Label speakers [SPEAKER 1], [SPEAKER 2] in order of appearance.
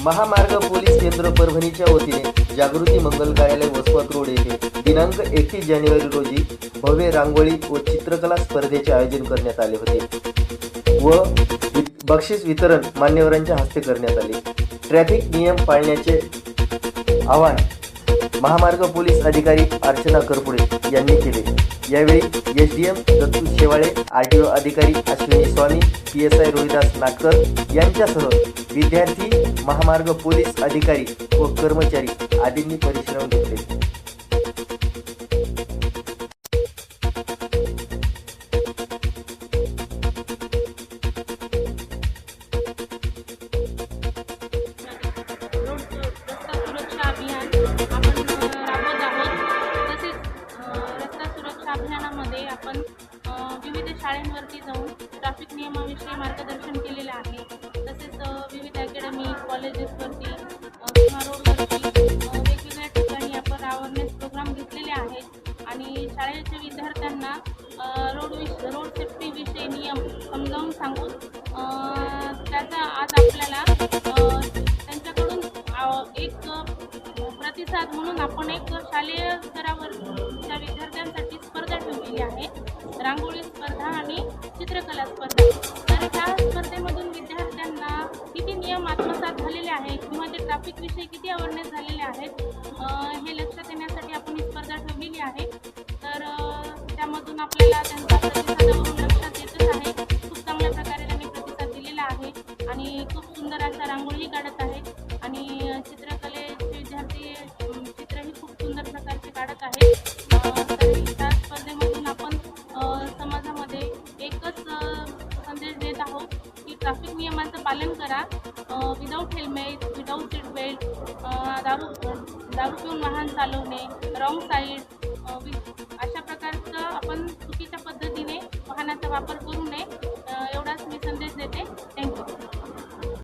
[SPEAKER 1] महामार्ग पोलीस केंद्र परभणीच्या वतीने जागृती मंगल कार्यालय वसवत रोड येथे दिनांक एकतीस जानेवारी रोजी भव्य रांगोळी व चित्रकला स्पर्धेचे आयोजन करण्यात आले होते व बक्षीस वितरण मान्यवरांच्या हस्ते करण्यात आले. ट्रॅफिक नियम पाळण्याचे आवाहन महामार्ग पोलीस अधिकारी अर्चना करपुडे यांनी केले. यावेळी S D M Dattu Shewale R T O अधिकारी Ashwini Swami P S I Rohidas Natkar यांच्यासह विद्यार्थी महामार्ग पोलीस अधिकारी व कर्मचारी आदींनी परिश्रम घेतले.
[SPEAKER 2] रोड रस्ता सुरक्षा अभियान तसेच रस्ता सुरक्षा अभियानामध्ये आपण विविध शाळेंवरती जाऊन ट्रॅफिक नियमाविषयी मार्गदर्शन केलेलं आहे. तसेच कॉलेजेसवरती किंवा रोडवरती वेगवेगळ्या ठिकाणी आपण अवेअरनेस प्रोग्राम घेतलेले आहेत. आणि शाळेच्या विद्यार्थ्यांना रोड विष रोड सेफ्टीविषयी नियम समजावून सांगून त्याचा आज आपल्याला त्यांच्याकडून एक प्रतिसाद म्हणून आपण एक शालेय स्तरावरच्या विद्यार्थ्यांसाठी स्पर्धा ठेवलेली आहे. रांगोळी स्पर्धा आणि चित्रकला स्पर्धा. तर त्या स्पर्धेमधून आहे किंवा ते ट्रॅफिकविषयी किती अवेअरनेस झालेले आहेत हे लक्षात येण्यासाठी आपण ही स्पर्धा ठेवलेली आहे. तर त्यामधून आपल्याला त्यांचा प्रतिसादावरून लक्षात येतच आहे. खूप चांगल्या प्रकारे त्यांनी प्रतिसाद दिलेला आहे आणि खूप सुंदर अशा रांगोळी काढत आहे. आणि चित्रकलेचे विद्यार्थी चित्रही खूप सुंदर प्रकारचे काढत आहेत. तर त्या स्पर्धेमधून आपण समाजामध्ये एकच संदेश देत आहोत. ट्रॅफिक नियमांचं पालन करा. Without helmet without seat belt दारू दारू पिऊन वाहन चालवणे रॉंग साईड अशा प्रकारचं आपण चुकीच्या पद्धतीने वाहनाचा वापर करू नये.